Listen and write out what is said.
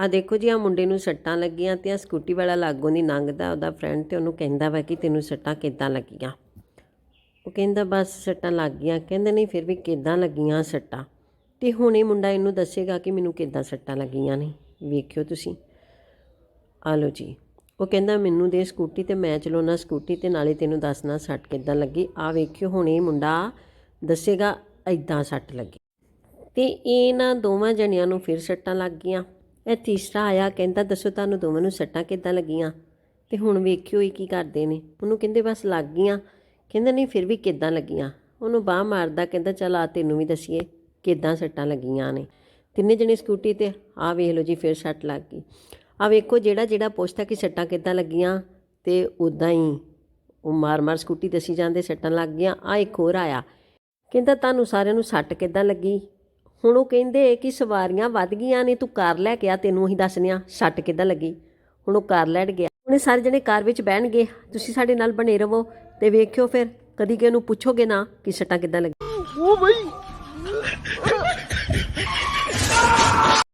ਆ ਦੇਖੋ ਜੀ ਆ ਮੁੰਡੇ ਨੂੰ ਸੱਟਾਂ ਲੱਗੀਆਂ ਤੇ ਆ ਸਕੂਟੀ ਵਾਲਾ ਲਾਗੋਂ ਦੀ ਲੰਘਦਾ, ਉਹਦਾ ਫਰੈਂਡ ਤੇ ਉਹਨੂੰ ਕਹਿੰਦਾ ਵਾ ਕਿ ਤੈਨੂੰ ਸੱਟਾਂ ਕਿੱਦਾਂ ਲੱਗੀਆਂ। ਉਹ ਕਹਿੰਦਾ, ਬਸ ਸੱਟਾਂ ਲੱਗ ਗਈਆਂ। ਕਹਿੰਦਾ, ਨਹੀਂ, ਫਿਰ ਵੀ ਕਿੱਦਾਂ ਲੱਗੀਆਂ ਸੱਟਾਂ? ਤੇ ਹੁਣ ਇਹ ਮੁੰਡਾ ਇਹਨੂੰ ਦੱਸੇਗਾ ਕਿ ਮੈਨੂੰ ਕਿੱਦਾਂ ਸੱਟਾਂ ਲੱਗੀਆਂ ਨੇ। ਵੇਖਿਓ ਤੁਸੀਂ। ਆ ਲਓ ਜੀ। ਉਹ ਕਹਿੰਦਾ, ਮੈਨੂੰ ਦੇ ਸਕੂਟੀ ਤੇ ਮੈਂ ਚਲਾਉਣਾ ਸਕੂਟੀ ਤੇ, ਨਾਲੇ ਤੈਨੂੰ ਦੱਸਣਾ ਸੱਟ ਕਿੱਦਾਂ ਲੱਗੀ। ਆ ਵੇਖਿਓ, ਹੁਣ ਇਹ ਮੁੰਡਾ ਦੱਸੇਗਾ ਐਦਾਂ ਸੱਟ ਲੱਗੀ। ਤੇ ਇਹਨਾਂ ਦੋਵਾਂ ਜਣਿਆਂ ਨੂੰ ਫਿਰ ਸੱਟਾਂ ਲੱਗ ਗਈਆਂ। ਇਹ ਤੀਸਰਾ ਆਇਆ, ਕਹਿੰਦਾ, ਦੱਸੋ ਤੁਹਾਨੂੰ ਦੋਵਾਂ ਨੂੰ ਸੱਟਾਂ ਕਿੱਦਾਂ ਲੱਗੀਆਂ? ਤੇ ਹੁਣ ਵੇਖਿਓ ਇਹ ਕੀ ਕਰਦੇ ਨੇ। ਉਹਨੂੰ ਕਹਿੰਦੇ, ਬਸ ਲੱਗ ਗਈਆਂ। ਕਹਿੰਦਾ, ਨਹੀਂ, ਫਿਰ ਵੀ ਕਿੱਦਾਂ ਲੱਗੀਆਂ? ਉਹਨੂੰ ਬਾਹ ਮਾਰਦਾ, ਕਹਿੰਦਾ, ਚੱਲ ਆ ਤੈਨੂੰ ਵੀ ਦਸੀਏ ਕਿੱਦਾਂ ਸੱਟਾਂ ਲੱਗੀਆਂ ਨੇ। ਤਿੰਨੇ ਜਣੇ ਸਕੂਟੀ ਤੇ ਆ ਵੇਖ ਲਓ ਜੀ, ਫਿਰ ਸੱਟ ਲੱਗ ਗਈ। ਆ ਵੇਖੋ, ਜਿਹੜਾ ਜਿਹੜਾ ਪੁੱਛਦਾ ਕਿ ਸੱਟਾਂ ਕਿੱਦਾਂ ਲੱਗੀਆਂ ਤੇ ਉਦਾਂ ਹੀ ਉਹ ਮਾਰ-ਮਾਰ ਸਕੂਟੀ ਦਸੀ ਜਾਂਦੇ, ਸੱਟਾਂ ਲੱਗ ਗਈਆਂ। ਆ ਇੱਕ ਹੋਰ ਆਇਆ, ਕਹਿੰਦਾ, ਤੁਹਾਨੂੰ ਸਾਰਿਆਂ ਨੂੰ ਸੱਟ ਕਿੱਦਾਂ ਲੱਗੀ? ਹੁਣ ਉਹ ਕਹਿੰਦੇ ਕਿ ਸਵਾਰੀਆਂ ਵੱਧ ਗਈਆਂ ਨੇ, ਤੂੰ ਕਾਰ ਲੈ ਕੇ ਆ, ਤੈਨੂੰ ਅਸੀਂ ਦੱਸਨੇ ਆ ਸੱਟ ਕਿੱਦਾਂ ਲੱਗੀ। ਹੁਣ ਉਹ ਕਾਰ ਲੈਣ ਗਿਆ। ਹੁਣ ਸਾਰੇ ਜਣੇ ਕਾਰ ਵਿੱਚ ਬਹਿਣਗੇ। ਤੁਸੀਂ ਸਾਡੇ ਨਾਲ ਬਣੇ ਰਹੋ ਤੇ ਵੇਖਿਓ ਫਿਰ ਕਦੀ ਕਿ ਉਹਨੂੰ ਪੁੱਛੋਗੇ ਨਾ ਕਿ ਸੱਟਾਂ ਕਿੱਦਾਂ ਲੱਗੀਆਂ। ਉਹ ਬਈ!